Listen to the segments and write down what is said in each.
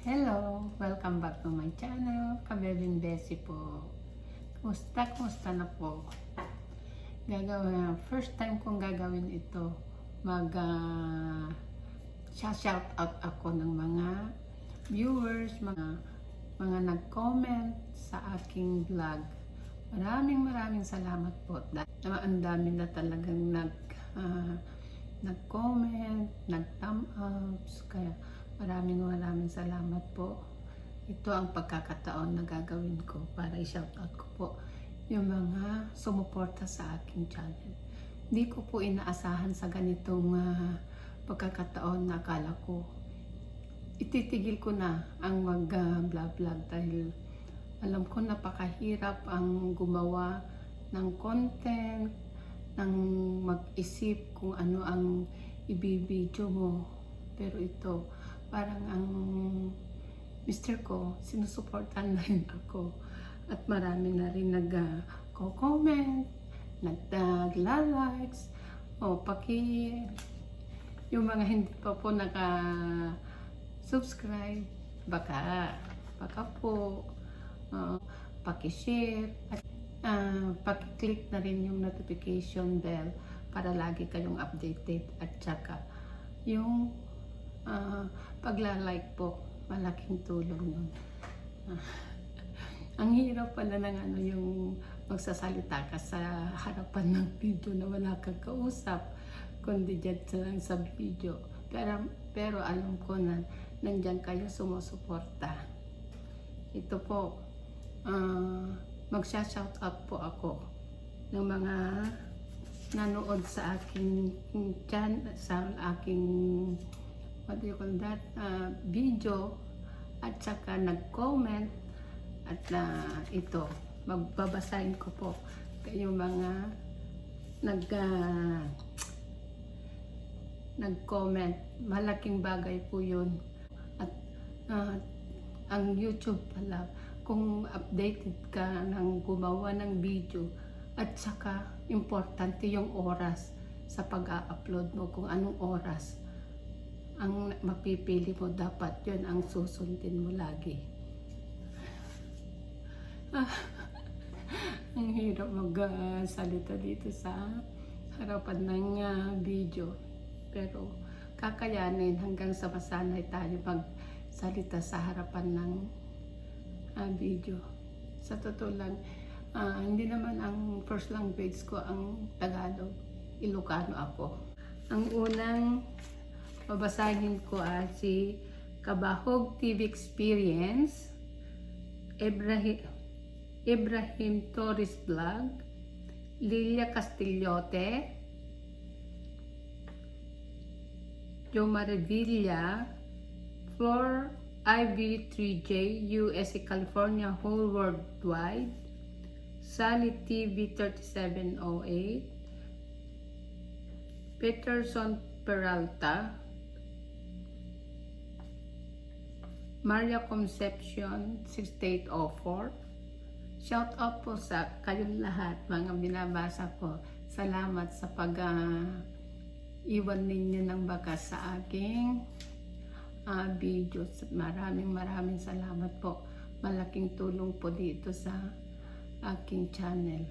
Hello! Welcome back to my channel, Kabebing Desi po. Kumusta? Kumusta na po? Gagawin, first time kong gagawin ito. Mag uh, shout out ako ng mga viewers, mga mga nag-comment sa aking vlog. Maraming maraming salamat po. Dahil ang dami na talagang nag ah, nag-comment, nag-thumb ups, kaya maraming maraming salamat po. Ito ang pagkakataon na gagawin ko para i-shoutout ko po yung mga sumuporta sa aking channel. Hindi ko po inaasahan sa ganitong ah, pagkakataon na akala ko ititigil ko na ang mag-vlog-vlog dahil alam ko napakahirap ang gumawa ng content, ng mag-isip kung ano ang ibibidyo mo. Pero ito, parang ang mister ko, sinusuportan na rin ako. At marami na rin nag-comment, nag-likes, o paki yung mga hindi pa po naka subscribe baka baka po uh, paki-share at uh, paki-click na rin yung notification bell para lagi kayong updated at saka yung uh, pagla-like po malaking tulong yun. Ah, ang hirap pala ng ano yung magsasalita ka sa harapan ng video na wala kang kausap kundi dyan lang sa video. Pero, pero alam ko na nandyan kayo sumusuporta. Ito po uh, magsha-shout out po ako ng mga nanood sa aking chan sa aking what do you call that? Uh, video at saka nag-comment at uh, ito magbabasahin ko po yung mga nag uh, nag-comment. Malaking bagay po yun. At uh, ang YouTube pala kung updated ka ng gumawa ng video at saka importante yung oras sa pag-upload mo kung anong oras ang mapipili mo dapat yun ang susundin mo lagi ah, ang hirap magsalita dito sa harapan ng uh, video pero kakayanin hanggang sa masanay tayo magsalita sa harapan ng uh, video. Sa totoo lang, uh, hindi naman ang first language ko ang Tagalog. Ilocano ako. Ang unang babasahin ko ay si Kabahog TV Experience, Ibrahim, Ibrahim Torres Vlog, Lilia Castillote, Joe Maravilla, Floor IV3J, USA, California, whole worldwide, Sally TV 3708, Peterson Peralta, Maria Concepcion 6804. Shout out po sa kayong lahat, mga binabasa ko. Salamat sa pag uh, iwan ninyo ng bakas sa aking uh, videos. Maraming maraming salamat po. Malaking tulong po dito sa aking channel.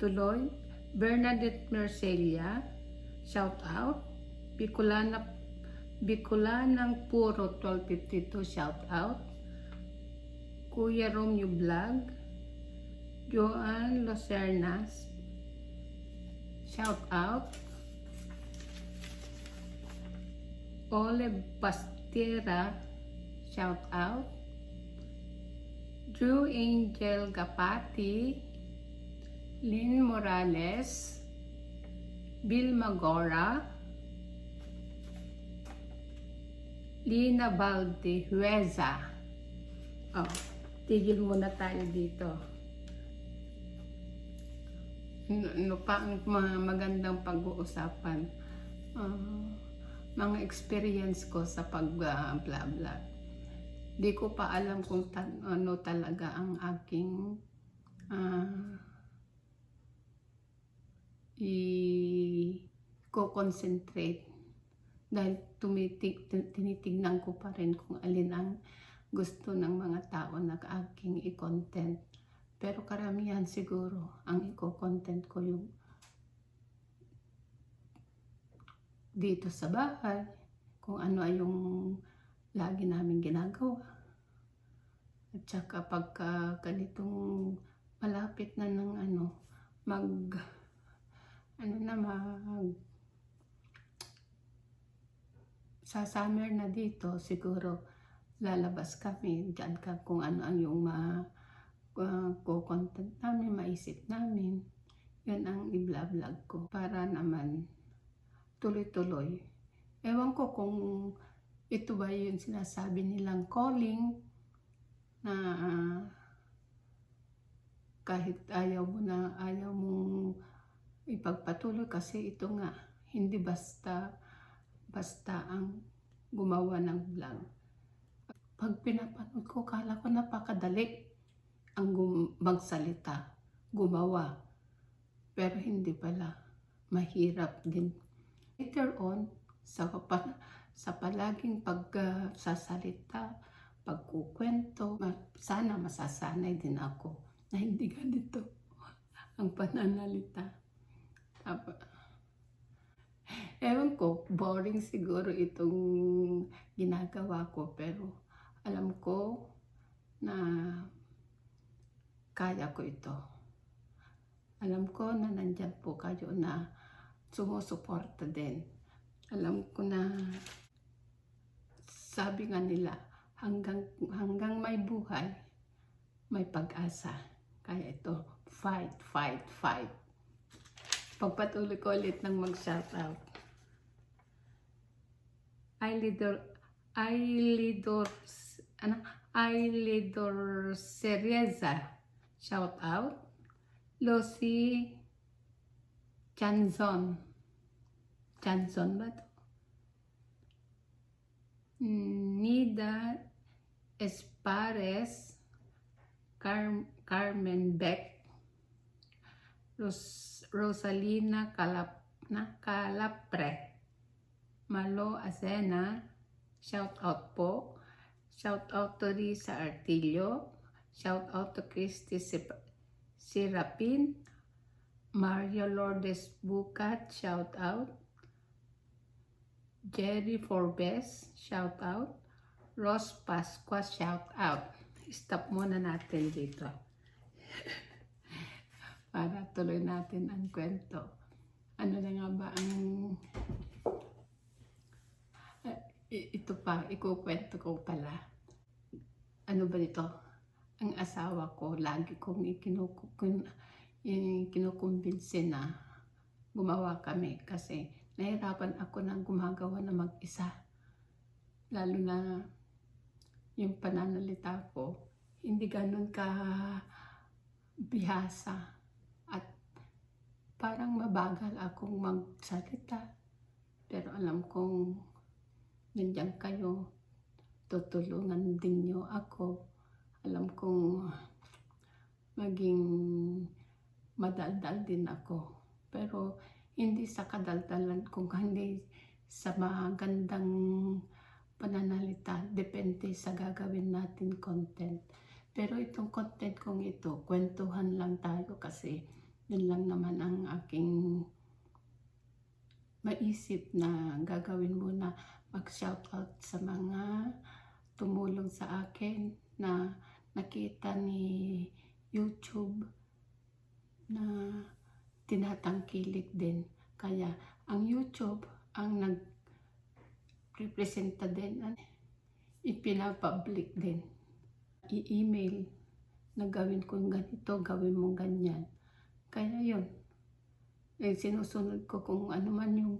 Tuloy, Bernadette Mercelia, shout out. Bicolana, Bicolanang Puro 1252, shout out. Kuya Romeo Vlog, Joan Locernas, shout out. Ole Pastera, shout out. Drew Angel Gapati, Lynn Morales, Bill Magora, Lina Valdehueza. Oh, tigil muna tayo dito. no, pa ang mga magandang pag-uusapan. Uh, mga experience ko sa pag-vlog. Di ko pa alam kung ta- ano talaga ang aking uh, i-concentrate dahil tumitig, tin- tinitignan ko pa rin kung alin ang gusto ng mga tao na aking i-content. Pero karamihan siguro ang i-content ko yung dito sa bahay, kung ano ay yung lagi namin ginagawa. At saka pagka ganitong malapit na ng ano, mag, ano na, mag, sa summer na dito, siguro lalabas kami, dyan ka kung ano ang yung ma, uh, content namin, maisip namin. Yun ang i-vlog ko para naman tuloy-tuloy. Ewan ko kung ito ba yung sinasabi nilang calling na ah, kahit ayaw mo na ayaw mong ipagpatuloy kasi ito nga hindi basta basta ang gumawa ng vlog. Pag pinapanood ko, kala ko napakadali ang gum- magsalita, gumawa. Pero hindi pala. Mahirap din. Later on, sa, pa, sa palaging pagsasalita, pagkukwento, ma- sana masasanay din ako na hindi ganito ang pananalita. Tapa. Ewan ko, boring siguro itong ginagawa ko, pero alam ko na kaya ko ito. Alam ko na nandyan po kayo na sumusuporta din. Alam ko na sabi nga nila, hanggang, hanggang may buhay, may pag-asa. Kaya ito, fight, fight, fight. Pagpatuloy ko ulit ng mag-shoutout. Ailidor, Ailidor, ano, Ailidor Cereza, shout out. Lucy Chanzon, Chanzon ba to? Nida Espares, Car Carmen Beck, Ros Rosalina Calap na Malo Azena, shout out po. Shout out to Risa Artillo. Shout out to Christy Sirapin. Mario Lourdes Bucat, shout out. Jerry Forbes, shout out. Ross Pasqua, shout out. Stop muna natin dito. Para tuloy natin ang kwento. Ano na nga ba ang... Ito pa, ikukwento ko pala. Ano ba dito? Ang asawa ko, lagi kong ikinukukun, kinukumbinsi na gumawa kami kasi nahirapan ako ng gumagawa na mag-isa. Lalo na yung pananalita ko, hindi ganun ka bihasa at parang mabagal akong magsalita. Pero alam kong nandiyan kayo, tutulungan din niyo ako. Alam kong maging madaldal din ako. Pero hindi sa kadaldalan kung hindi sa magandang pananalita. Depende sa gagawin natin content. Pero itong content kong ito, kwentuhan lang tayo kasi yun lang naman ang aking maisip na gagawin muna mag-shoutout sa mga tumulong sa akin na nakita ni YouTube na tinatangkilik din. Kaya ang YouTube ang nag-representa din, an- ipinapublic din. I-email na gawin ko ganito, gawin mo ganyan. Kaya yun, eh, sinusunod ko kung ano man yung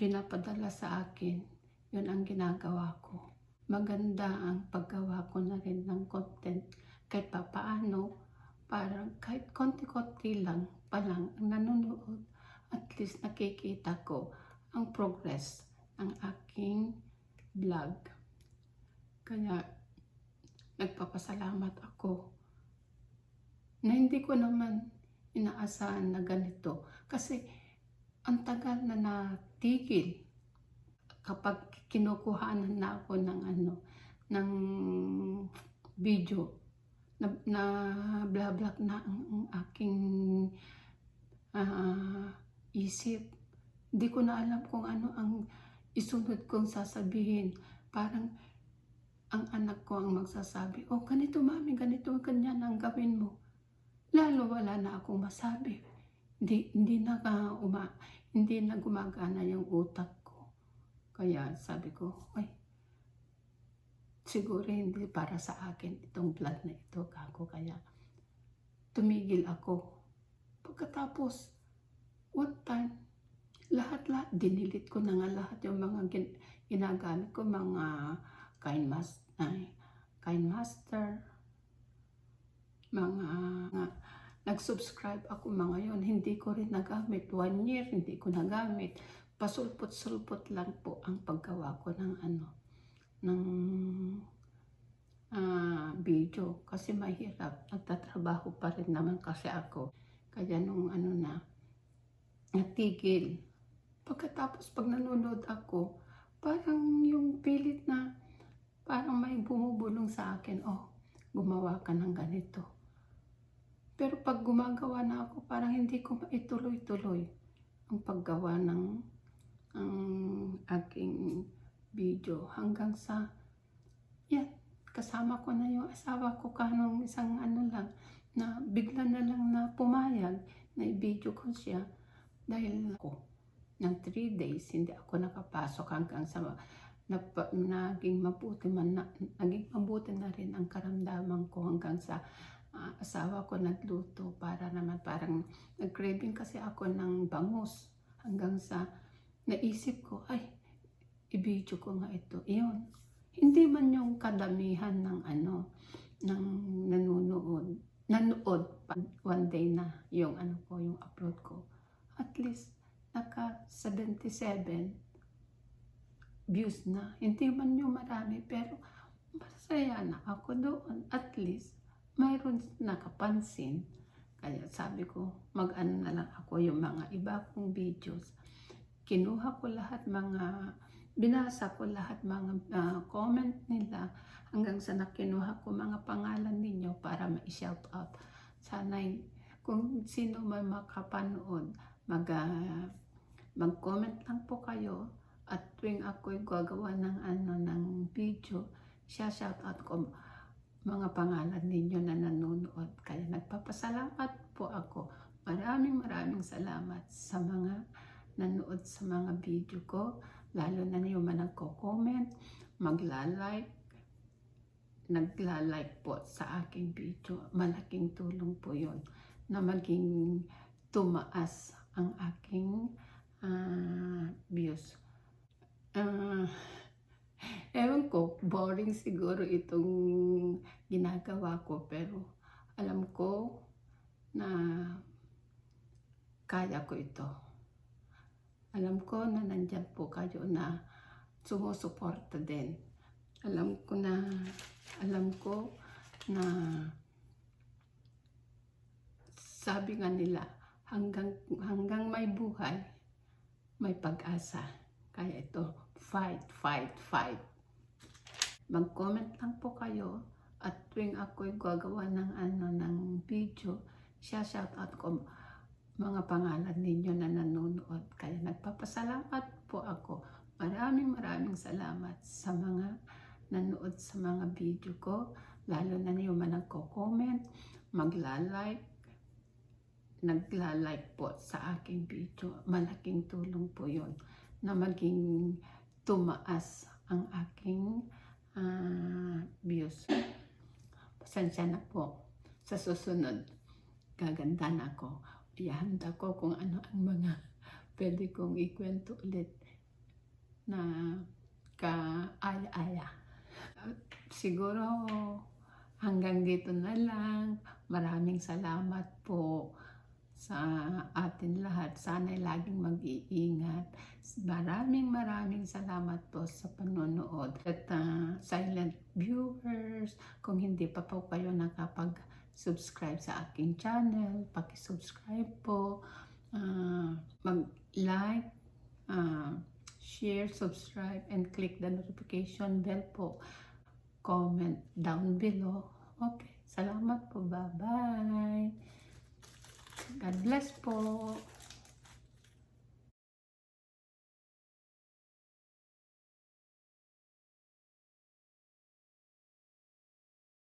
pinapadala sa akin, yun ang ginagawa ko. Maganda ang paggawa ko na rin ng content kahit pa paano, parang kahit konti-konti lang pa lang ang nanonood, at least nakikita ko ang progress ng aking vlog. Kaya nagpapasalamat ako na hindi ko naman inaasahan na ganito. Kasi ang tagal na natigil. Kapag kinukuhanan na ako ng ano, ng video, na, na blah na ang, ang aking ah, isip. Hindi ko na alam kung ano ang isunod kong sasabihin. Parang ang anak ko ang magsasabi, oh ganito mami, ganito, ganyan ang gawin mo. Lalo wala na akong masabi. Hindi, hindi na ka uma, hindi na gumagana yung utak. Kaya sabi ko, ay, siguro hindi para sa akin itong vlog na ito, kako. Kaya tumigil ako. Pagkatapos, one time, lahat-lahat, dinilit ko na nga lahat yung mga gin- ginagamit ko, mga kind master, ay, kind master, mga, mga nag-subscribe ako mga yon hindi ko rin nagamit. One year, hindi ko nagamit. Pasulpot-sulpot lang po ang paggawa ko ng ano, ng ah, video. Kasi mahirap. Nagtatrabaho pa rin naman kasi ako. Kaya nung ano na, natigil. Pagkatapos pag nanonood ako, parang yung pilit na, parang may bumubulong sa akin, oh, gumawa ka ng ganito. Pero pag gumagawa na ako, parang hindi ko maituloy-tuloy ang paggawa ng ang aking video. Hanggang sa yan, kasama ko na yung asawa ko kanong isang ano lang na bigla na lang na pumayag na i-video ko siya. Dahil ako ng 3 days hindi ako nakapasok hanggang sa na, naging mabuti man na, naging mabuti na rin ang karamdaman ko hanggang sa ah, asawa ko nagluto para naman parang nag-craving kasi ako ng bangus hanggang sa naisip ko ay i-video ko nga ito. Iyon hindi man yung kadamihan ng ano ng nanonood nanood pa. One day na yung ano ko yung upload ko. At least naka 77 views na. Hindi man yung marami pero masaya na ako doon. At least mayroon nakapansin. Kaya sabi ko, mag-ano na lang ako yung mga iba kong videos. Kinuha ko lahat mga, binasa ko lahat mga ah, comment nila hanggang sa nakinuha ko mga pangalan ninyo para ma-shout out. Sana'y kung sino man makapanood, mag, ah, mag-comment lang po kayo at tuwing ako'y gagawa ng ano ng video, siya shout out ko mga pangalan ninyo na nanonood. Kaya nagpapasalamat po ako. Maraming maraming salamat sa mga nanood sa mga video ko. Lalo na yung mga nagko-comment, magla-like, nagla-like po sa aking video. Malaking tulong po yon na maging tumaas ang aking ah, views. Ah, Ewan ko, boring siguro itong ginagawa ko pero alam ko na kaya ko ito. Alam ko na nandyan po kayo na sumusuporta din. Alam ko na, alam ko na sabi nga nila, hanggang, hanggang may buhay, may pag-asa. Kaya ito, fight, fight, fight. Mag-comment lang po kayo at tuwing ako'y gagawa ng ano ng video, siya shout out ko mga pangalan ninyo na nanonood. Kaya nagpapasalamat po ako. Maraming maraming salamat sa mga nanood sa mga video ko. Lalo na yung mga nagko-comment, magla-like, nagla-like po sa aking video. Malaking tulong po yon na maging tumaas ang aking ah, views. Pasensya na po. Sa susunod, gaganda na ako. Ihanda ko kung ano ang mga pwede kong ikwento ulit na kaaya-aya. Siguro hanggang dito na lang. Maraming salamat po sa atin lahat. Sana'y laging mag-iingat. Maraming maraming salamat po sa panonood. At ah, silent viewers, kung hindi pa po kayo nakapag-subscribe sa aking channel, paki-subscribe po. Ah, mag-like, share, share, subscribe, and click the notification bell po. Comment down below. Okay, salamat po. Bye-bye. God bless po.